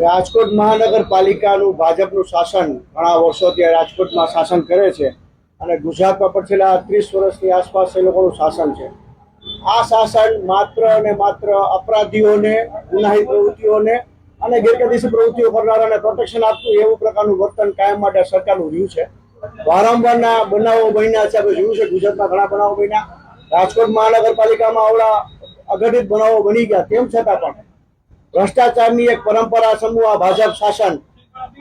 રાજકોટ મહાનગરપાલિકાનું ભાજપનું શાસન ઘણા વર્ષોથી રાજકોટમાં શાસન કરે છે અને ગુજરાતમાં પણ છેલ્લા ત્રીસ વર્ષની આસપાસ એ લોકોનું શાસન છે. આ શાસન માત્ર અને માત્ર અપરાધીઓને ગુનાહી પ્રવૃત્તિઓને અને ગેરકાયદેસી પ્રવૃત્તિઓ કરનારાને પ્રોટેક્શન આપતું એવું પ્રકારનું વર્તન કાયમ માટે સરકારનું રહ્યું છે. વારંવારના બનાવો બન્યા છે, આપણે જોયું છે, ગુજરાતમાં ઘણા બનાવો બન્યા. રાજકોટ મહાનગરપાલિકામાં આવડા અઘટિત બનાવો બની ગયા, તેમ છતાં પણ ભ્રષ્ટાચારની એક પરંપરા સમૂહ આ ભાજપ શાસન.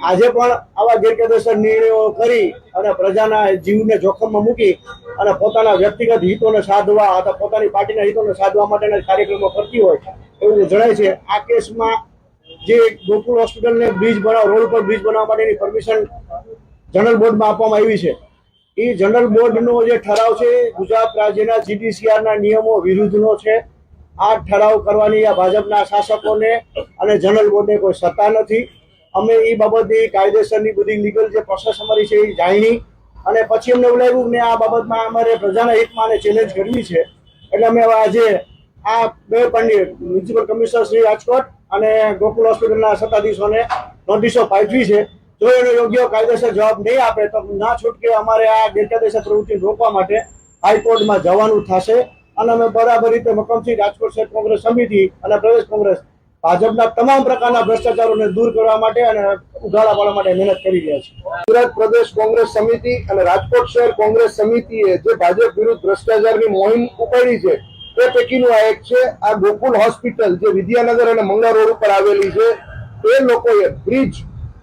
આજે પણ આવા ગેરકાયદેસર નિર્ણયો કરી અને પ્રજાના જીવને જોખમમાં મૂકી અને પોતાના વ્યક્તિગત હિતોને સાધવા અથવા પોતાની પાર્ટીના હિતોને સાધવા માટેના કાર્યક્રમો કરતી હોય એવું જણાય છે. આ કેસમાં જે ગોકુલ હોસ્પિટલને બ્રિજ બનાવ, રોડ પર બ્રિજ બનાવવા માટેની પરમિશન જનરલ બોર્ડમાં આપવામાં આવી છે. એ જનરલ બોર્ડનો જે ઠરાવ છે, ગુજરાત રાજ્યના જીડીસીઆરના નિયમો વિરુદ્ધનો છે. આ ઠરાવ કરવાની આ ભાજપના શાસકોને અને જનરલ બોર્ડને કોઈ સત્તા નથી. અમે એ બાબતની કાયદેસરની બધી લીગલ જે પ્રોસેસ અમારી છે એ જાણી અને પછી અમને એવું લાગ્યું કે આ બાબતમાં અમારે પ્રજાના હિતમાં અને ચેલેન્જ કરવી છે. એટલે અમે આજે આ બે પંડિત મ્યુનિસિપલ કમિશનર શ્રી રાજકોટ અને ગોકુલ હોસ્પિટલના સત્તાધીશોને નોટિસો પાઠવી છે. જો એનો યોગ્ય કાયદેસર જવાબ નહીં આપે તો ના છૂટકે અમારે આ ગેરકાયદેસર પ્રવૃત્તિ રોકવા માટે હાઈકોર્ટમાં જવાનું થશે. અને અમે બરાબર રીતે મકમસિંહ રાજકોટ શહેર કોંગ્રેસ સમિતિ અને પ્રદેશ કોંગ્રેસ ભાજપના તમામ પ્રકારના ભ્રષ્ટાચારોને દૂર કરવા માટે અને ઉઘાડા પાડવા માટે મહેનત કરી રહ્યા છે ગુજરાત પ્રદેશ કોંગ્રેસ સમિતિ અને રાજકોટ શહેર કોંગ્રેસ સમિતિએ જે ભાજપ વિરુદ્ધ ભ્રષ્ટાચારની મોહિમ ઉપાડી છે તે પૈકીનું આ એક છે. આ ગોકુલ હોસ્પિટલ જે વિદ્યાનગર અને મંગળા રોડ ઉપર આવેલી છે, એ લોકોએ બ્રિજ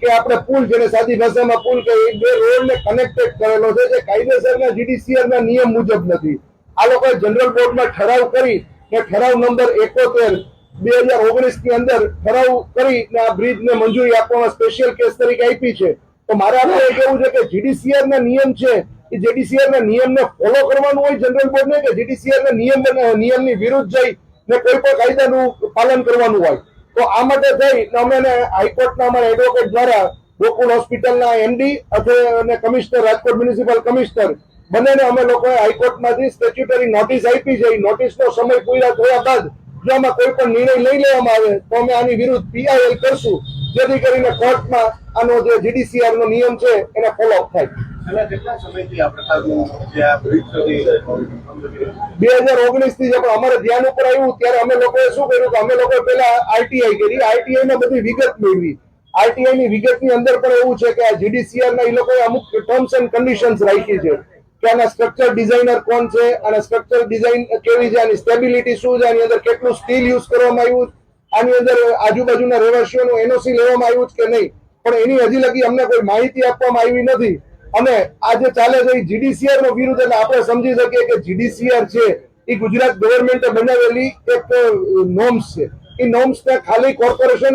કે આપણે પુલ જેને સાદી ભાષામાં પુલ કહીએ બે રોડને કનેક્ટેડ કરેલો છે, જે કાયદેસરના જીડીસીઆરના નિયમ મુજબ નથી. આ લોકોએ જનરલ બોર્ડમાં ઠરાવ કરી કે ઠરાવ નંબર એકોતેર, બે હજાર ઓગણીસની અંદર ઠરાવ કરી ને આ બ્રિજને મંજૂરી આપવામાં સ્પેશિયલ કેસ તરીકે આપી છે. તો મારે આપણે કેવું છે કે જીડીસીઆર ના નિયમ છે, એ જીડીસીઆર ના નિયમને ફોલો કરવાનું હોય જનરલ બોર્ડ ને કે જીડીસીઆર ના નિયમ નિયમની વિરુદ્ધ જઈ ને કોઈ પણ કાયદાનું પાલન કરવાનું હોય. તો આ માટે થઈ ને અમે હાઈકોર્ટના અમારા એડવોકેટ દ્વારા ગોકુલ હોસ્પિટલના એમડી અને કમિશનર રાજકોટ મ્યુનિસિપલ કમિશનર બંનેને અમે લોકોએ હાઈકોર્ટમાંથી સ્ટેચ્યુટરી નોટિસ આપી છે. એ નોટિસનો સમય પૂરા થયા બાદ જો આમાં કોઈ પણ નિર્ણય લઈ લેવામાં આવે તો અમે આની વિરુદ્ધ પીઆઈએલ કરશું જેથી કરીને કોર્ટમાં આનો જે જીડીસીઆર નો નિયમ છે એને ફોલો થાય. બે હજાર ઓગણીસથી જે પણ અમારે ધ્યાન ઉપર આવ્યું ત્યારે અમે લોકોએ શું કર્યું કે અમે લોકોએ પેલા આરટીઆઈ કરી. આરટીઆઈ માં બધી વિગત મેળવી. આરટીઆઈ ની વિગતની અંદર પણ એવું છે કે આ જીડીસીઆર ના એ લોકોએ અમુક ટર્મ્સ એન્ડ કન્ડિશન્સ રાખી છે. આના સ્ટ્રક્ચર ડિઝાઇનર કોણ છે અને સ્ટ્રક્ચર ડિઝાઇન કેવી છે આની સ્ટેબિલિટી શું છે? આની અંદર કેટલું સ્ટીલ યુઝ કરવામાં આવ્યું? આની અંદર આજુબાજુના રહેવાસીઓનું એનઓસી લેવામાં આવ્યું કે નહીં? પણ એની હજી લગી અમને કોઈ માહિતી આપવામાં આવી નથી. અને આ જે ચાલે છે એ જીડીસીઆર નો વિરુદ્ધ એટલે આપણે સમજી શકીએ કે જીડીસીઆર છે એ ગુજરાત ગવર્મેન્ટે બનાવેલી એક નોમ્સ છે. એ નોર્મ્સ ખાલી કોર્પોરેશન